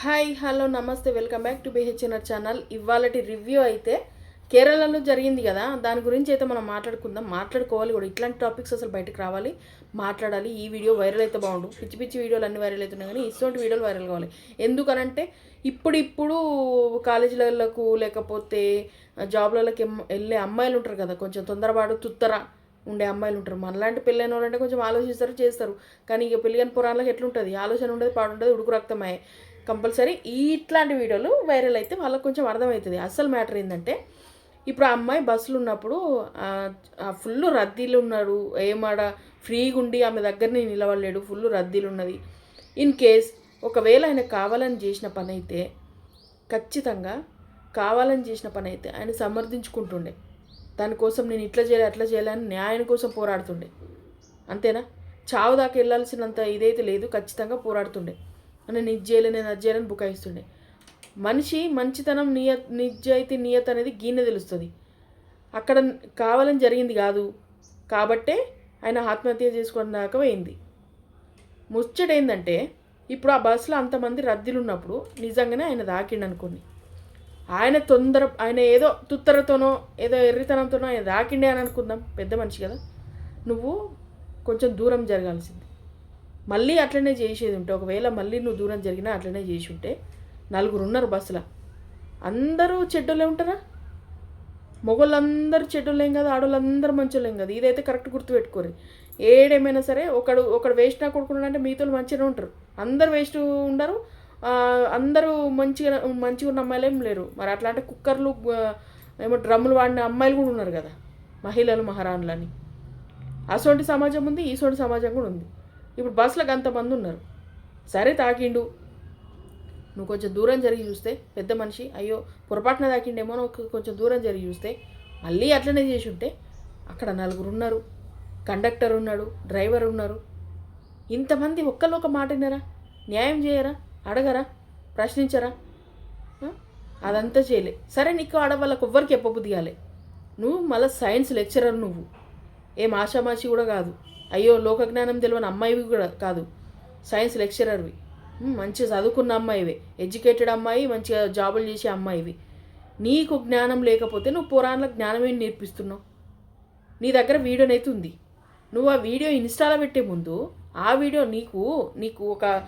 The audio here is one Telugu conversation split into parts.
హాయ్ హలో నమస్తే welcome back to BHNR channel. ఇవాళటి review అయితే కేరళలో జరిగింది కదా దాని గురించి అయితే మనం మాట్లాడుకుందాం. మాట్లాడుకోవాలి కూడా. ఇట్లాంటి టాపిక్స్ అసలు బయటకు రావాలి. మాట్లాడాలి. ఈ వీడియో వైరల్ అయితే బాగుండు. పిచ్చి పిచ్చి వీడియోలు అన్ని వైరల్ అవుతున్నాయి కానీ ఇటువంటి వీడియోలు వైరల్ కావాలి. ఎందుకనంటే ఇప్పుడు ఇప్పుడు కాలేజీలకు లేకపోతే జాబ్లలోకి వెళ్ళే అమ్మాయిలు ఉంటారు కదా కొంచెం తొందరపాటు తుత్తర ఉండే అమ్మాయిలు ఉంటారు. మనలాంటి పెళ్ళైన వాళ్ళంటే కొంచెం ఆలోచిస్తారు చేస్తారు. కానీ ఇక పెళ్ళిగని పురాణాలకు ఎట్లుంటుంది? ఆలోచన ఉండదు పాడు ఉండదు ఉడుకు రక్తమయ్యే కంపల్సరీ ఈ ఇట్లాంటి వీడియోలు వైరల్ అయితే వాళ్ళకి కొంచెం అర్థమవుతుంది. అసలు మ్యాటర్ ఏంటంటే ఇప్పుడు ఆ అమ్మాయి బస్సులు ఉన్నప్పుడు ఫుల్ రద్దీలు ఉన్నాడు. ఏమాడ ఫ్రీగా ఉండి ఆమె దగ్గరనే నిలవలేడు ఫుల్ రద్దీలు ఉన్నది. ఇన్ కేస్ ఒకవేళ ఆయన కావాలని చేసిన పని అయితే ఖచ్చితంగా కావాలని చేసిన పని అయితే ఆయన సమర్థించుకుంటుండే. దానికోసం నేను ఇట్లా చేయాలి అట్లా చేయాలని న్యాయం కోసం పోరాడుతుండే. అంతేనా? చావు దాకా వెళ్ళాల్సినంత ఇదైతే లేదు. ఖచ్చితంగా పోరాడుతుండే. నేను ఇది చేయలే నేను అది చేయాలని బుకాయిస్తుండే మనిషి మంచితనం నియ నిజాయితీ నియత అనేది గీనె తెలుస్తుంది. అక్కడ కావాలని జరిగింది కాదు. కాబట్టే ఆయన ఆత్మహత్య చేసుకోవడం దాకా పోయింది. ముచ్చట ఏంటంటే ఇప్పుడు ఆ బస్సులో అంతమంది రద్దీలు ఉన్నప్పుడు నిజంగానే ఆయన దాకిండు అనుకోండి ఆయన తొందర ఆయన ఏదో తుత్తరతోనో ఏదో ఎర్రితనంతోనో ఆయన దాకిండే అని అనుకుందాం. పెద్ద మనిషి కదా. నువ్వు కొంచెం దూరం జరగాల్సింది. మళ్ళీ అట్లనే చేసేది ఉంటే ఒకవేళ మళ్ళీ నువ్వు దూరం జరిగినా అట్లనే చేసి ఉంటే నలుగురు ఉన్నారు బస్సులో. అందరూ చెడ్డోళ్ళే ఉంటారా? మొగోళ్ళందరూ చెడ్డోళ్ళేం కదా ఆడోళ్ళందరూ మంచోళ్ళేం కదా. ఇదైతే కరెక్ట్ గుర్తుపెట్టుకోరు ఏడేమైనా సరే ఒకడు ఒకడు వేస్ట్ కొడుకున్నాడు అంటే మీతో మంచిగానే ఉంటారు. అందరు వేస్ట్ ఉండరు. అందరూ మంచిగా మంచిగా ఉన్న అమ్మాయిలు ఏం లేరు. మరి అట్లా అంటే కుక్కర్లు ఏమో డ్రమ్ములు వాడిన అమ్మాయిలు కూడా ఉన్నారు కదా మహిళలు మహారాణులని. అసోంటి సమాజం ఉంది ఈసోంటి సమాజం కూడా ఉంది. ఇప్పుడు బస్సులకు అంతమంది ఉన్నారు. సరే తాకిండు. నువ్వు కొంచెం దూరం జరిగి చూస్తే పెద్ద మనిషి అయ్యో పొరపాటున తాకిండేమో నువ్వు కొంచెం దూరం జరిగి చూస్తే మళ్ళీ అట్లనే చేసి ఉంటే అక్కడ నలుగురు ఉన్నారు. కండక్టర్ ఉన్నాడు డ్రైవర్ ఉన్నారు. ఇంతమంది ఒక్కళ్ళు ఒక మాట వినరా? న్యాయం చేయరా? అడగరా? ప్రశ్నించరా? అదంతా చేయలే. సరే నీకు ఆడవాళ్ళకి ఎవ్వరికి ఎప్పబుద్ధి కాలే. నువ్వు మళ్ళీ సైన్స్ లెక్చరర్ నువ్వు. ఏం ఆషామాషి కూడా కాదు. అయ్యో లోకజ్ఞానం తెలియని అమ్మాయివి కూడా కాదు. సైన్స్ లెక్చరర్వి. మంచిగా చదువుకున్న అమ్మాయివే. ఎడ్యుకేటెడ్ అమ్మాయి మంచిగా జాబులు చేసే అమ్మాయివి. నీకు జ్ఞానం లేకపోతే నువ్వు పురాణాలకు జ్ఞానం ఏం నేర్పిస్తున్నావు. నీ దగ్గర వీడియోనైతే ఉంది. నువ్వు ఆ వీడియో ఇన్స్టాలో పెట్టే ముందు ఆ వీడియో నీకు నీకు ఒక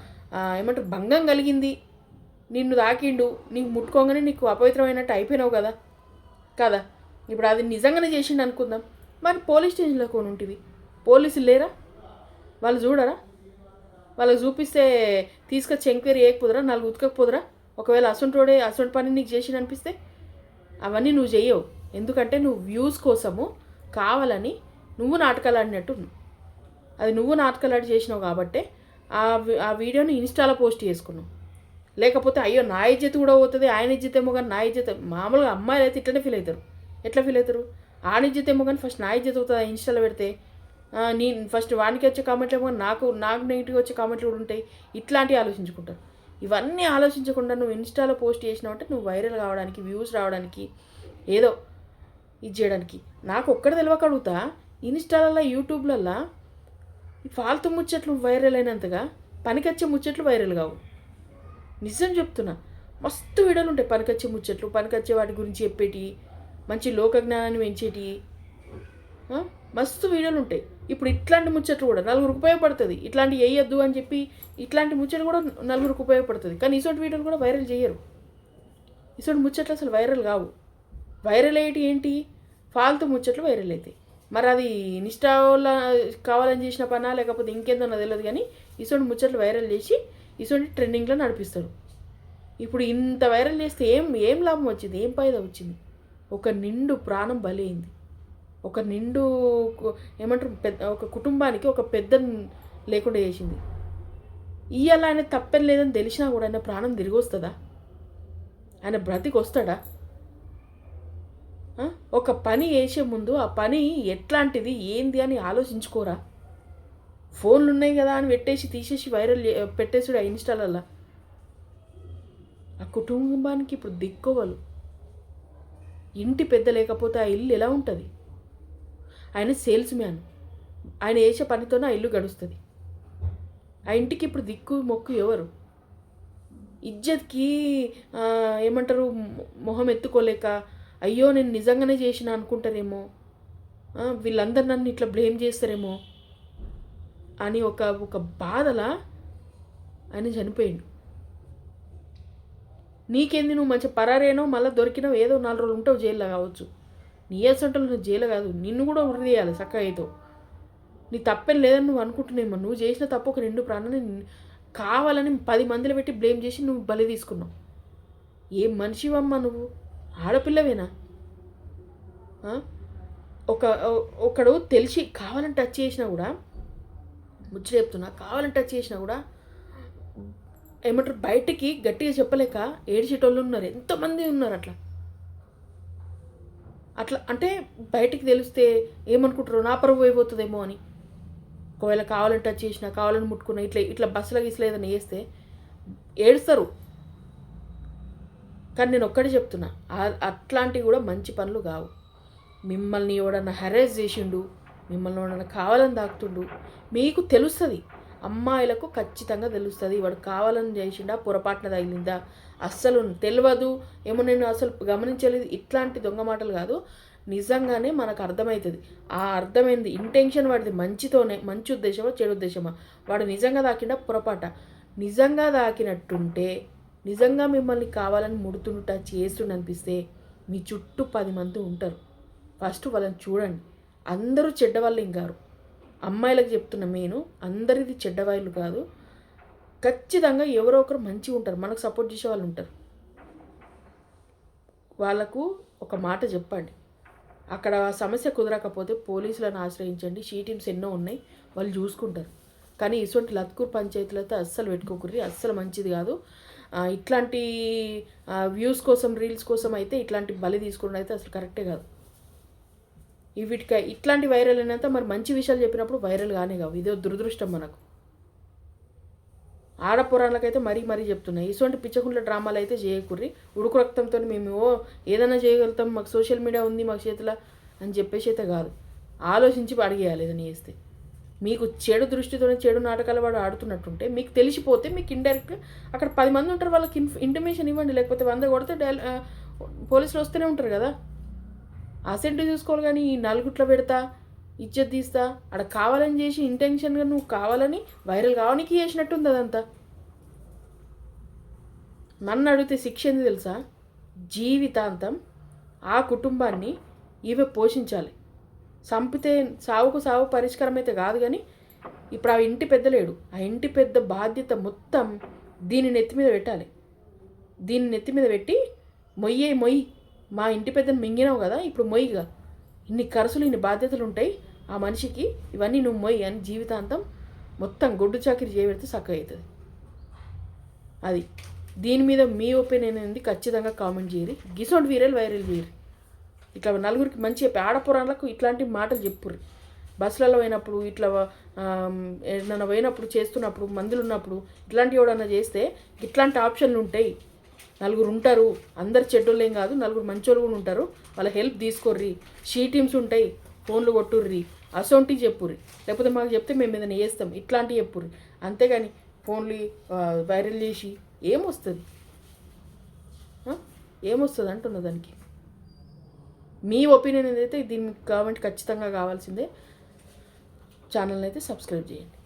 ఏమంటారు భంగం కలిగింది. నిన్ను తాకిండు. నీకు ముట్టుకోగానే నీకు అపవిత్రమైనట్టు అయిపోయినావు కదా. కదా. ఇప్పుడు అది నిజంగానే చేసిండు అనుకుందాం. మరి పోలీస్ స్టేషన్లో కొనుంటివి. పోలీసులు లేరా? వాళ్ళు చూడరా? వాళ్ళకి చూపిస్తే తీసుకొచ్చి ఎంక్వైరీ చేయకపోదురా? నాలుగు ఉతకకపోదురా? ఒకవేళ అసొంటోడే అసొంటి పని నీకు చేసిన అనిపిస్తే అవన్నీ నువ్వు చేయవు ఎందుకంటే నువ్వు వ్యూస్ కోసము కావాలని నువ్వు నాటకాలు ఆడినట్టు అది నువ్వు నాటకాలు ఆడి చేసినావు కాబట్టే ఆ ఆ వీడియోని ఇన్స్టాలో పోస్ట్ చేసుకున్నావు. లేకపోతే అయ్యో నా ఇజ్జత కూడా పోతుంది ఆయన ఇజ్జత్ ఏమో కానీ నా ఇజ్జత మామూలుగా అమ్మాయిలు అయితే ఇట్లనే ఫీల్ అవుతారు. ఎట్లా ఫీల్ అవుతారు? ఆని ఇజ్జత్ ఏమో కానీ ఫస్ట్ నా ఇజ్జత అవుతుంది ఇన్స్టాలో పెడితే? నేను నీ ఫస్ట్ వానికి వచ్చే కామెంట్లు ఏమో నాకు నాకు నెగిటివ్ వచ్చే కామెంట్లు కూడా ఉంటాయి. ఇట్లాంటివి ఆలోచించుకుంటారు. ఇవన్నీ ఆలోచించకుండా నువ్వు ఇన్స్టాలో పోస్ట్ చేసినావు అంటే నువ్వు వైరల్ కావడానికి వ్యూస్ రావడానికి ఏదో ఇది చేయడానికి. నాకు ఒక్కడ తెలియక అడుగుతా ఇన్స్టాలలో యూట్యూబ్లల్లో ఫాల్తు ముచ్చట్లు వైరల్ అయినంతగా పనికొచ్చే ముచ్చట్లు వైరల్ కావు. నిజం చెప్తున్నా. మస్తు వీడియోలు ఉంటాయి పనికొచ్చే ముచ్చట్లు పనికొచ్చే వాటి గురించి చెప్పేటి మంచి లోక జ్ఞానాన్ని పెంచేటి. మస్తు వీడియోలు ఉంటాయి. ఇప్పుడు ఇట్లాంటి ముచ్చట్లు కూడా నలుగురికి ఉపయోగపడుతుంది. ఇట్లాంటి వేయొద్దు అని చెప్పి ఇట్లాంటి ముచ్చట్లు కూడా నలుగురికి ఉపయోగపడుతుంది. కానీ ఇసోటి వీడియోలు కూడా వైరల్ చేయరు. ఇసోటి ముచ్చట్లు అసలు వైరల్ కావు. వైరల్ అయ్యేటి ఏంటి? ఫాల్తు ముచ్చట్లు వైరల్ అవుతాయి మరి అది ఇన్స్టా కావాలని చేసిన పనా లేకపోతే ఇంకేందో నాకు తెలియదు కానీ ఇసోటి ముచ్చట్లు వైరల్ చేసి ఇసోటి ట్రెండింగ్లో నడిపిస్తారు. ఇప్పుడు ఇంత వైరల్ చేస్తే ఏం ఏం లాభం వచ్చింది? ఏం ఫాయిదా వచ్చింది? ఒక నిండు ప్రాణం బలైంది ఒక నిండు ఏమంటారు పెద్ద ఒక కుటుంబానికి ఒక పెద్ద లేకుండా చేసింది. ఇవాళ ఆయన తప్పని లేదని తెలిసినా కూడా ఆయన ప్రాణం తిరిగి వస్తుందా? ఆయన బ్రతికి వస్తాడా ఒక పని వేసే ముందు ఆ పని ఎట్లాంటిది ఏంది అని ఆలోచించుకోరా? ఫోన్లు ఉన్నాయి కదా అని పెట్టేసి తీసేసి వైరల్ పెట్టేసాడు ఆ ఇన్స్టాలల్లా. ఆ కుటుంబానికి ఇప్పుడు దిక్కోవలు. ఇంటి పెద్ద లేకపోతే ఆ ఇల్లు ఎలా ఉంటుంది? ఆయన సేల్స్ మ్యాన్. ఆయన వేసే పనితోనే ఆ ఇల్లు గడుస్తుంది. ఆ ఇంటికి ఇప్పుడు దిక్కు మొక్కు ఎవరు? ఇజ్జత్కి ఏమంటారు మొహం ఎత్తుకోలేక అయ్యో నేను నిజంగానే చేసిన అనుకుంటారేమో? వీళ్ళందరూ నన్ను ఇట్లా బ్లేమ్ చేస్తారేమో? అని ఒక ఒక బాధలా ఆయన చనిపోయిండు. నీకేంది నువ్వు మంచి పరారేనో మళ్ళీ దొరికినావు ఏదో నాలుగు రోజులు ఉంటావు జైల్లో కావచ్చు. నీ అసంటలు నువ్వు జైలు కాదు నిన్ను కూడా ఉరి తీయాలి చక్కగా నీ తప్పేం లేదని నువ్వు అనుకుంటున్నామో నువ్వు చేసిన తప్పు ఒక రెండు ప్రాణాన్ని కావాలని పది మందిలో పెట్టి బ్లేమ్ చేసి నువ్వు బలి తీసుకున్నావు. ఏం మనిషివమ్మా నువ్వు? ఆడపిల్లవేనా? ఒక ఒకడు తెలిసి కావాలని టచ్ చేసినా కూడా ముచ్చట చెప్తున్నా కావాలని టచ్ చేసినా కూడా ఏమంటారు బయటికి గట్టిగా చెప్పలేక ఏడిచేటోళ్ళు ఉన్నారు. ఎంతోమంది ఉన్నారు అట్లా. అట్లా అంటే బయటికి తెలిస్తే ఏమనుకుంటారు? నా పరువు అయిపోతుందేమో అని. ఒకవేళ కావాలని టచ్ కావాలని ముట్టుకున్న ఇట్లా ఇట్లా బస్సులో గిస్సులో ఏదైనా వేస్తే ఏడుస్తారు. కానీ నేను ఒక్కడే చెప్తున్నా అట్లాంటివి కూడా మంచి పనులు కావు. మిమ్మల్ని ఎవడన్నా హెరేజ్ చేసిండు మిమ్మల్ని ఎవడన్నా కావాలని దాకుతుండు మీకు తెలుస్తుంది. అమ్మాయిలకు ఖచ్చితంగా తెలుస్తుంది. వాడు కావాలని చేసిండా పొరపాటున తగిలిందా? అస్సలు తెలియదు ఏమో నేను అసలు గమనించలేదు. ఇట్లాంటి దొంగ మాటలు కాదు. నిజంగానే మనకు అర్థమవుతుంది ఆ అర్థమైంది. ఇంటెన్షన్ వాడిది మంచితోనే మంచి ఉద్దేశమా చెడు ఉద్దేశమా? వాడు నిజంగా దాకిండా పొరపాట? నిజంగా దాకినట్టుంటే నిజంగా మిమ్మల్ని కావాలని ముడుతుంట చేస్తుండ అనిపిస్తే మీ చుట్టూ పది మంది ఉంటారు. ఫస్ట్ వాళ్ళని చూడండి. అందరూ చెడ్డవాళ్ళు ఇంకారు అమ్మాయిలకు చెప్తున్న నేను అందరిది చెడ్డవాయిలు కాదు. ఖచ్చితంగా ఎవరో ఒకరు మంచిగా ఉంటారు. మనకు సపోర్ట్ చేసే వాళ్ళు ఉంటారు. వాళ్ళకు ఒక మాట చెప్పండి. అక్కడ సమస్య కుదరకపోతే పోలీసులను ఆశ్రయించండి. షీ టీమ్స్ ఎన్నో ఉన్నాయి. వాళ్ళు చూసుకుంటారు. కానీ ఇటువంటి లత్కూర్ పంచాయతీలతో అస్సలు పెట్టుకోకూడదు. అస్సలు మంచిది కాదు. ఇట్లాంటి వ్యూస్ కోసం రీల్స్ కోసం అయితే ఇట్లాంటి బలి తీసుకోవడం అయితే అసలు కరెక్టే కాదు. వీటికి ఇట్లాంటి వైరల్ అయినంత మరి మంచి విషయాలు చెప్పినప్పుడు వైరల్ కానే కావు. ఇదో దురదృష్టం మనకు. ఆడపురాణాలకైతే మరీ మరీ చెప్తున్నాయి ఇటువంటి పిచ్చకుండ్ల డ్రామాలు అయితే చేయకుర్రి. ఉడుకు రక్తంతో మేము ఓ ఏదైనా చేయగలుగుతాం. మాకు సోషల్ మీడియా ఉంది మాకు చేతిలో అని చెప్పేసి అయితే కాదు. ఆలోచించి అడిగేయాలి ఏదైనా చేస్తే. మీకు చెడు దృష్టితోనే చెడు నాటకాలు వాడు ఆడుతున్నట్టుంటే మీకు తెలిసిపోతే మీకు ఇండైరెక్ట్ అక్కడ పది మంది ఉంటారు వాళ్ళకి ఇన్ఫ్ ఇంటిమేషన్ ఇవ్వండి. లేకపోతే వంద కొడితే డైల్ పోలీసులు వస్తూనే ఉంటారు కదా. అసెంట్ చూసుకోవాలి కానీ ఈ నలుగుట్లో పెడతా ఇచ్చేది తీస్తా అక్కడ కావాలని చేసి ఇంటెన్షన్గా నువ్వు కావాలని వైరల్ కావడానికి చేసినట్టుంది అదంతా. నన్ను అడిగితే శిక్ష ఏంది తెలుసా? జీవితాంతం ఆ కుటుంబాన్ని ఇవే పోషించాలి. చంపితే సావుకు సావు పరిష్కారం అయితే కాదు కానీ ఇప్పుడు ఆ ఇంటి పెద్ద లేడు. ఆ ఇంటి పెద్ద బాధ్యత మొత్తం దీని నెత్తి మీద పెట్టాలి. దీని నెత్తి మీద పెట్టి మొయ్యే మొయ్యి. మా ఇంటి పెద్దను మింగినావు కదా ఇప్పుడు మొయ్యిగా. ఇన్ని ఖర్చులు ఇన్ని బాధ్యతలు ఉంటాయి ఆ మనిషికి ఇవన్నీ నువ్వు మొయ్యి అని జీవితాంతం మొత్తం గొడ్డు చాకిరి చేయబెడితే చక్కగా అవుతుంది. అది. దీని మీద మీ ఒపీనియన్ అనేది ఖచ్చితంగా కామెంట్ చేయరు గిసోండ్ వీరల్ వైరల్ వీరి ఇట్లా నలుగురికి మంచి చెప్పి ఇట్లాంటి మాటలు చెప్పుర్రి. బస్సులలో పోయినప్పుడు ఇట్లా ఆమ్, ఏదైనా పోయినప్పుడు చేస్తున్నప్పుడు మందులు ఉన్నప్పుడు ఇట్లాంటివి ఎవడన్నా చేస్తే ఇట్లాంటి ఆప్షన్లు ఉంటాయి. నలుగురు ఉంటారు అందరు చెడ్డోళ్ళేం కాదు నలుగురు మంచోళ్ళు కూడా ఉంటారు. వాళ్ళ హెల్ప్ తీసుకోర్రి. షీ టీమ్స్ ఉంటాయి ఫోన్లు కొట్టుర్రి. అసోంటివి చెప్పుర్రి. లేకపోతే మాకు చెప్తే మేము ఏదైనా వేస్తాం ఇట్లాంటివి చెప్పుర్రి. అంతేగాని ఫోన్లు వైరల్ చేసి ఏమొస్తుంది? ఏమొస్తుంది అంటున్నా దానికి? మీ ఒపీనియన్ ఏదైతే దీనికి గవర్నమెంట్ ఖచ్చితంగా కావాల్సిందే ఛానల్ని అయితే సబ్స్క్రైబ్ చేయండి.